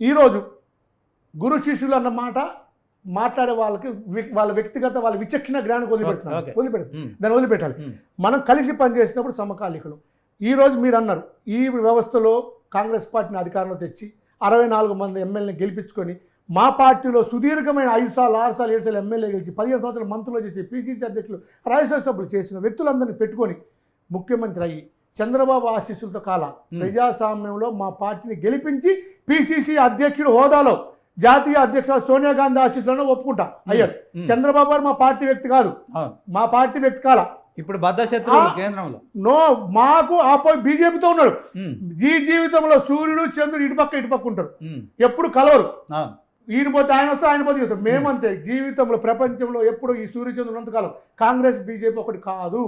ఈరోజు గురు శిష్యులు అన్న మాట మాట్లాడే వాళ్ళకి వాళ్ళ వ్యక్తిగత వాళ్ళ విచక్షణ జ్ఞానం వదిలిపెడుతున్నారు. వదిలిపెడుతుంది దాన్ని వదిలిపెట్టాలి. మనం కలిసి పనిచేసినప్పుడు సమకాలీకులు. ఈరోజు మీరు అన్నారు ఈ వ్యవస్థలో కాంగ్రెస్ పార్టీని అధికారంలో తెచ్చి అరవై నాలుగు మంది ఎమ్మెల్యేని గెలిపించుకొని మా పార్టీలో సుదీర్ఘమైన ఐదు సార్లు ఆరు సార్లు ఏడు సార్లు ఎమ్మెల్యే గెలిచి పదిహేను సంవత్సరాలు మంత్రులు చేసి పీసీసీ అధ్యక్షులు రాజ్యసభ సభ్యులు చేసిన వ్యక్తులందరినీ పెట్టుకొని ముఖ్యమంత్రి అయ్యి చంద్రబాబు ఆశీస్సులతో కాల ప్రజాస్వామ్యంలో మా పార్టీని గెలిపించి పీసీసీ అధ్యక్షుడు హోదాలో జాతీయ అధ్యక్షుడు సోనియా గాంధీ ఆశీస్సులను ఒప్పుకుంటా. అయ్యారు. చంద్రబాబు గారు మా పార్టీ వ్యక్తి కాదు. మా పార్టీ వ్యక్తి కాల. ఇప్పుడు. కేంద్రంలో. నో మాకు ఆపో బీజేపీతో ఉన్నాడు ఈ జీవితంలో సూర్యుడు చంద్రుడు ఇటుపక్క ఇటుపక్క ఉంటారు. ఎప్పుడు కలవరు. ఈయన పోతే ఆయన వస్తే ఆయన పోతే వస్తారు మేమంతే జీవితంలో ప్రపంచంలో ఎప్పుడు ఈ సూర్యచంద్రుడు ఉన్నంతకాలం కాంగ్రెస్ బీజేపీ ఒకటి కాదు.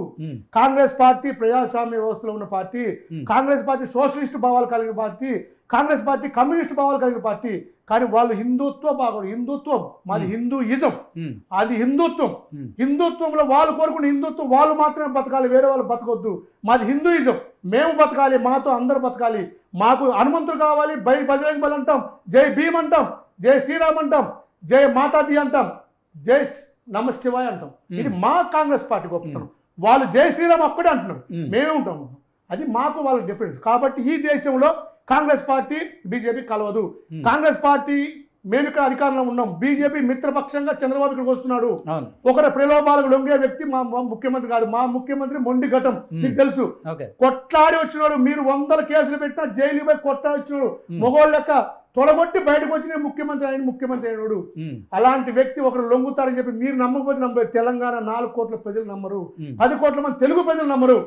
కాంగ్రెస్ పార్టీ ప్రజాస్వామ్య వ్యవస్థలో ఉన్న పార్టీ. కాంగ్రెస్ పార్టీ సోషలిస్ట్ భావాలు కలిగిన పార్టీ కాంగ్రెస్ పార్టీ కమ్యూనిస్ట్ భావాలు కలిగిన పార్టీ. కానీ వాళ్ళు హిందుత్వ భాగం హిందుత్వం మాది. హిందూయిజం. అది హిందుత్వం. హిందుత్వంలో వాళ్ళు కోరుకున్న హిందుత్వం వాళ్ళు మాత్రమే బతకాలి వేరే వాళ్ళు బతకొద్దు. మాది హిందూయిజం. మేము బతకాలి మాతో అందరు బతకాలి. మాకు హనుమంతుడు కావాలి బై బజరంగ్ బలి అంటాం జై భీమ్ అంటాం. జై శ్రీరామ్ అంటాం జై మాతాది అంటాం జై నమ శివాయ అంటాం. ఇది మా కాంగ్రెస్ పార్టీ గొప్పతనం. వాళ్ళు జై శ్రీరామ్ అక్కడే అంటున్నారు. మేమే. ఉంటాం. అది మాకు వాళ్ళ డిఫరెన్స్. కాబట్టి ఈ దేశంలో కాంగ్రెస్ పార్టీ బీజేపీ కలవదు. కాంగ్రెస్ పార్టీ మేము ఇక్కడ అధికారంలో ఉన్నాం. బీజేపీ మిత్రపక్షంగా చంద్రబాబు ఇక్కడికి వస్తున్నాడు. ఒకరి ప్రలోభాలకు లొంగే వ్యక్తి మా ముఖ్యమంత్రి కాదు. మా ముఖ్యమంత్రి మొండి ఘటం. మీకు తెలుసు. కొట్లాడి వచ్చినాడు. మీరు వందల కేసులు పెట్టినా జైలు పోయి కొట్లాడి వచ్చినాడు. మొగోళ్ళ తొడగొట్టి బయటకు వచ్చిన ముఖ్యమంత్రి ఆయన ముఖ్యమంత్రి అయినాడు. అలాంటి వ్యక్తి ఒకరు లొంగుతారని చెప్పి మీరు నమ్మకపోతే నమ్మరు తెలంగాణ నాలుగు కోట్ల ప్రజలు నమ్మరు. పది కోట్ల మంది తెలుగు ప్రజలు నమ్మరు.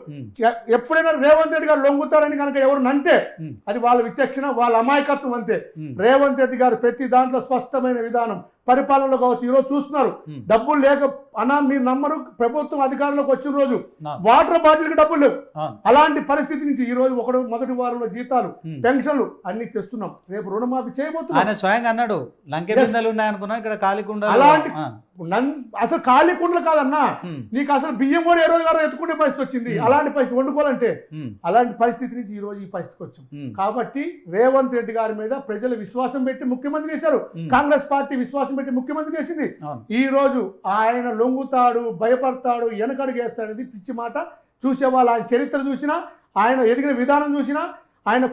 ఎప్పుడైనా రేవంత్ రెడ్డి గారు లొంగుతారని కనుక ఎవరు నంటే ఉమ్, అది వాళ్ళ విచక్షణ వాళ్ళ అమాయకత్వం అంతే. రేవంత్ రెడ్డి గారు ప్రతి దాంట్లో స్పష్టమైన విధానం. పరిపాలనలో కావచ్చు ఈరోజు చూస్తున్నారు. డబ్బులు లేక అన్నా మీరు నమ్మరు ప్రభుత్వం అధికారంలోకి వచ్చిన రోజు వాటర్ బాటిల్కి డబ్బులు లేవు. అలాంటి పరిస్థితి నుంచి ఈ రోజు ఒకడు మొదటి వారంలో జీతాలు. పెన్షన్లు అన్ని తెస్తున్నాం. రేపు రుణమాఫీ చేయబోతున్నాం. ఆయన స్వయంగా అన్నాడు లంకె Yes. బిందెలు ఉన్నాయనుకున్నాం ఇక్కడ కాలికుండా అలాంటి- అసలు ఖాళీ కుండలు కాదన్నా. నీకు అసలు బియ్యం కూడా ఏ రోజు గారో ఎత్తుకునే పరిస్థితి వచ్చింది. అలాంటి పరిస్థితి వండుకోవాలంటే అలాంటి పరిస్థితి నుంచి ఈ రోజు ఈ పరిస్థితికి వచ్చాం. కాబట్టి రేవంత్ రెడ్డి గారి మీద ప్రజలు విశ్వాసం పెట్టి ముఖ్యమంత్రి చేశారు. కాంగ్రెస్ పార్టీ విశ్వాసం పెట్టి ముఖ్యమంత్రి చేసింది. ఈ రోజు ఆయన లొంగుతాడు భయపడతాడు వెనకడుగేస్తాడు అనేది పిచ్చి మాట. చూసేవాళ్ళు ఆయన చరిత్ర చూసినా ఆయన ఎదిగిన విధానం చూసినా ఆయన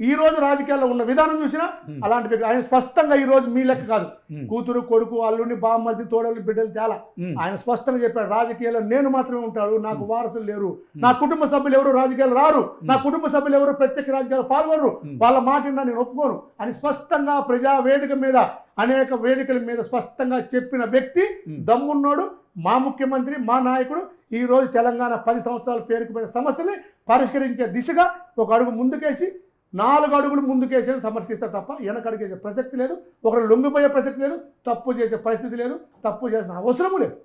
ఈ రోజు రాజకీయాల్లో ఉన్న విధానం చూసినా. అలాంటి వ్యక్తి ఆయన స్పష్టంగా ఈ రోజు మీ లెక్క కాదు. కూతురు కొడుకు అల్లుని బామ్మర్ది తోడలు బిడ్డలు తేలా. ఆయన స్పష్టంగా చెప్పాడు రాజకీయాల్లో నేను మాత్రమే ఉంటాడు నాకు. వారసులు లేరు. నా కుటుంబ సభ్యులు ఎవరు రాజకీయాలు రారు. నా కుటుంబ సభ్యులు ఎవరు ప్రత్యేక రాజకీయాలు పాల్గొనరు. వాళ్ళ మాట నేను ఒప్పుకోను. అని స్పష్టంగా ప్రజా వేదిక మీద అనేక వేదికల మీద స్పష్టంగా చెప్పిన వ్యక్తి. దమ్మున్నోడు మా ముఖ్యమంత్రి మా నాయకుడు ఈ రోజు తెలంగాణ పది సంవత్సరాల పేరుకుపోయిన సమస్యని పరిష్కరించే దిశగా ఒక అడుగు ముందుకేసి నాలుగు అడుగులు ముందుకేసేది సమర్పిస్తారు తప్ప వెనకడుగేసే ప్రసక్తి లేదు. ఒకరు లొంగిపోయే ప్రసక్తి లేదు. తప్పు చేసే పరిస్థితి లేదు. తప్పు చేసిన అవసరము లేదు.